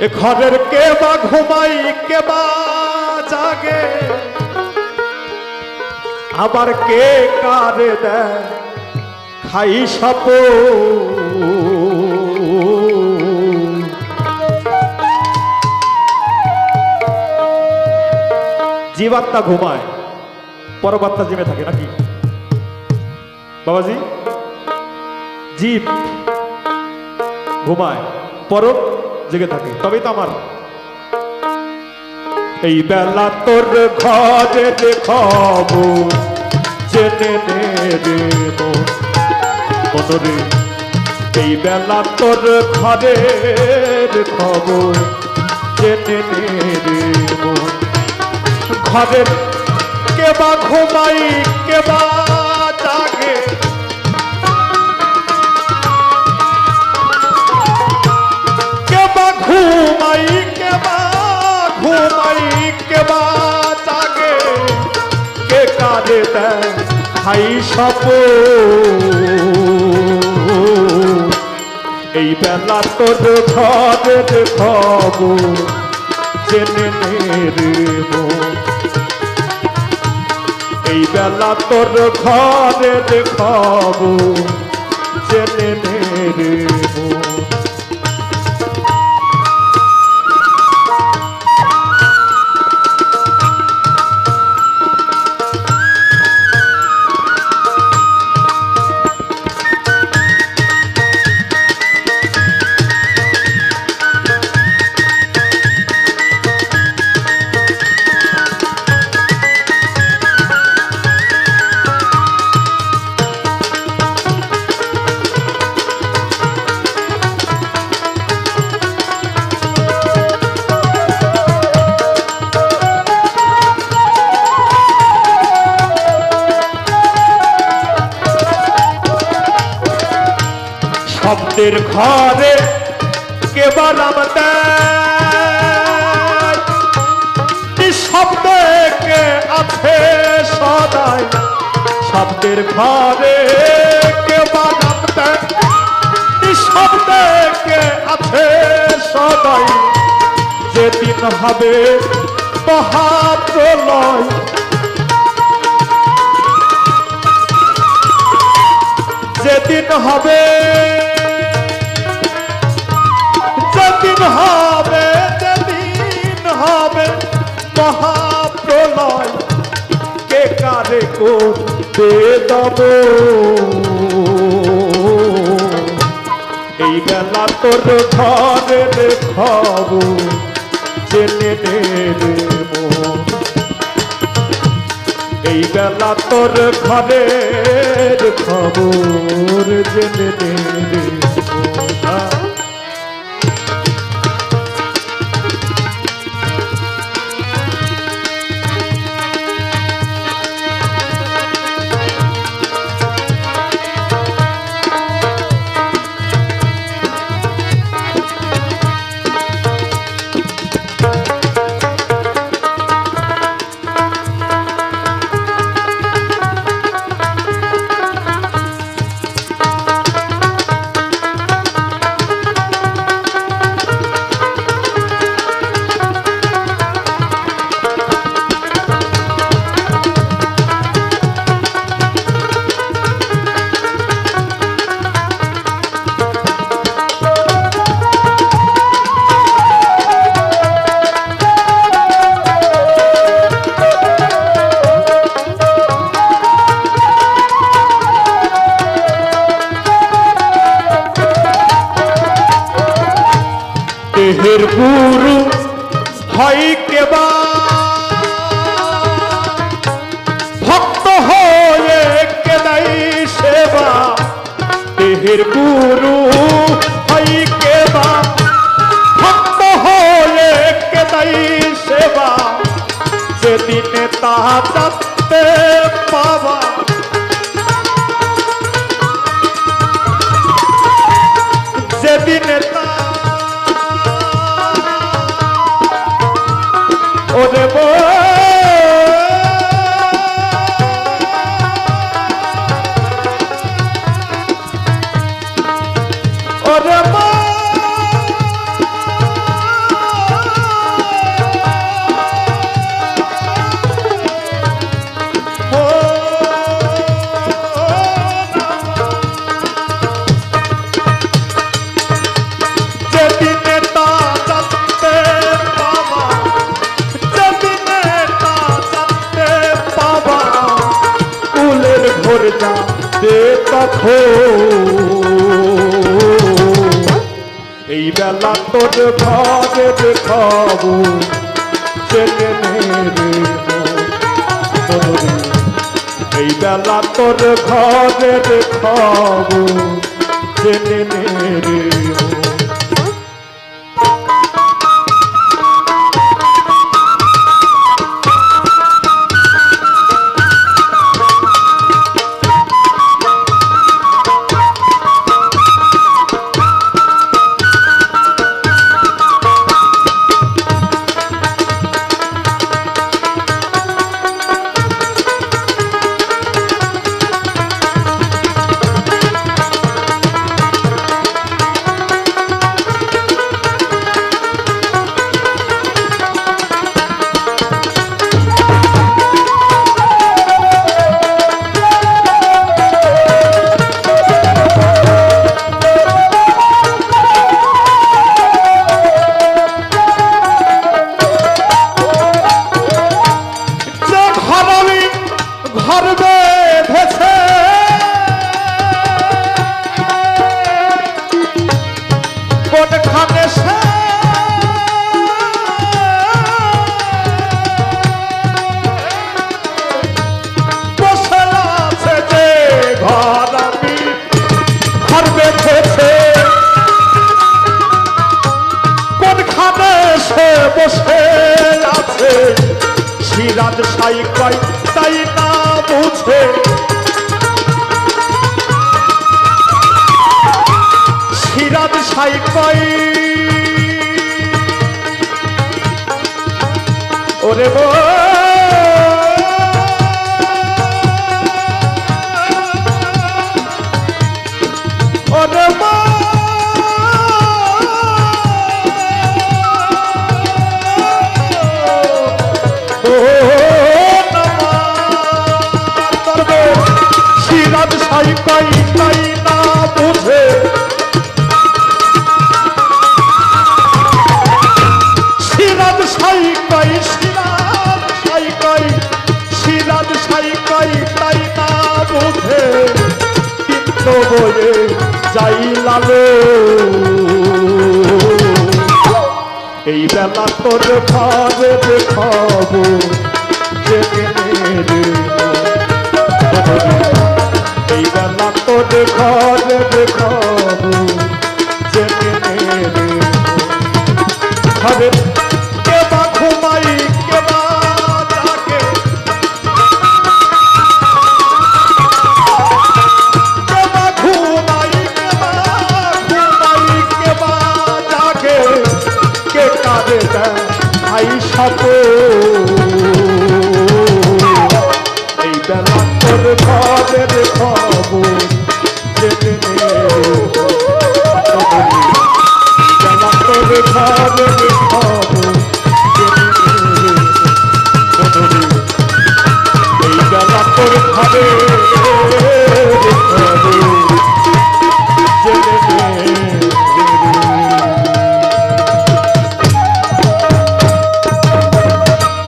এ ঘরের কে বা ঘুমাই, কে বা জাগে? আবার কে কারে দেয়? খাই সাপ জীবাত্মা ঘুমায় পরবাত্মা জিমে থাকে নাকি? বাবাজি, জীব ঘুমায় পর জেগে থাকে। তবেই তো আমার এই বেলা তোর ঘরে দেখাব জেনে নে এই বেলা তোর ঘরে দেখাব জেনে নে রে কেবা ঘুমাই কেবা খাই সপ এই বেলা তোর ঘরের খবর জেনে নে রে মন। এই বেলা তোর ঘরে দেখাব জেনে নে রে ঘরে নাম দেয় শব্দে কে আছে সদাই? শব্দের ঘরে নাম দেয় শব্দে কে আছে সদাই? যেদিন হবে মহাপ্রলয়। যেদিন হবে হবে, যেদিন হবে মহাপ্রলয়, কে কারে করতে দব এই বেলা তোর ঘরের খবর জেনে রে মন। এই বেলা তোর ঘরের খবর জেনে রে গুরু হয় কেবা। ভক্ত হয়ে কেদাই সেবা দেহের গুরু হয় কেবা। ভক্ত হয়ে কেদাই সেবা, যেদিনে তাহা পাবা। যেদিনে ওরে বো কাঁদে তখন এই বেলা তোর ভাগে দেখাবো। এই বেলা তোর ঘরে দেখাবো চেনে রে ঘর সে বসে আছে। সিরাজ সাই কয় তাই না বুঝে? সিরাজ সাই কই ওরে গো বয়ে যাই লালো? এই বেলা তোর ভাবে দেখাবো জেনে এই বেলা তোর ঘরে দেখাবো 好多